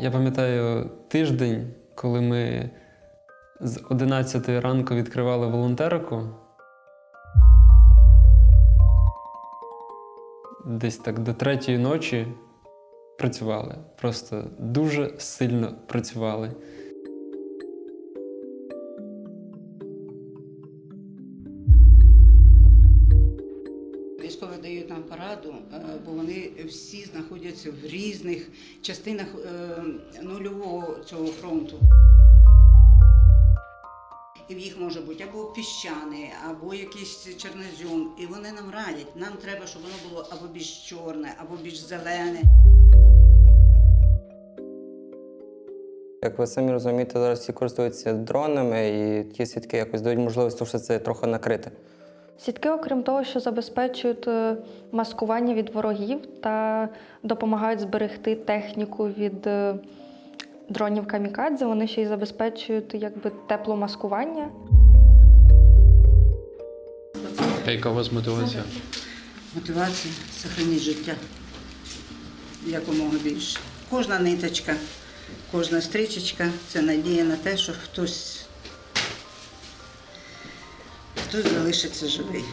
Я пам'ятаю тиждень, коли ми з 11 ранку відкривали волонтерку. Десь так до третьої ночі працювали. Просто дуже сильно працювали. Пораду, е, бо вони всі знаходяться в різних частинах е, нульового цього фронту. І в їх може бути або піщаний, або якийсь чорнозем. І вони нам радять. Нам треба, щоб воно було або більш чорне, або більш зелене. Як ви самі розумієте, зараз всі користуються дронами, і ті сітки якось дають можливість, що це трохи накрити. Сітки, окрім того, що забезпечують е, маскування від ворогів та допомагають зберегти техніку від е, дронів камікадзе, вони ще й забезпечують якби тепломаскування. А яка у вас мотивація? Мотивація сохранити життя якомога більше. Кожна ниточка, кожна стрічечка це надія на те, що хтось, хтось залишиться живий.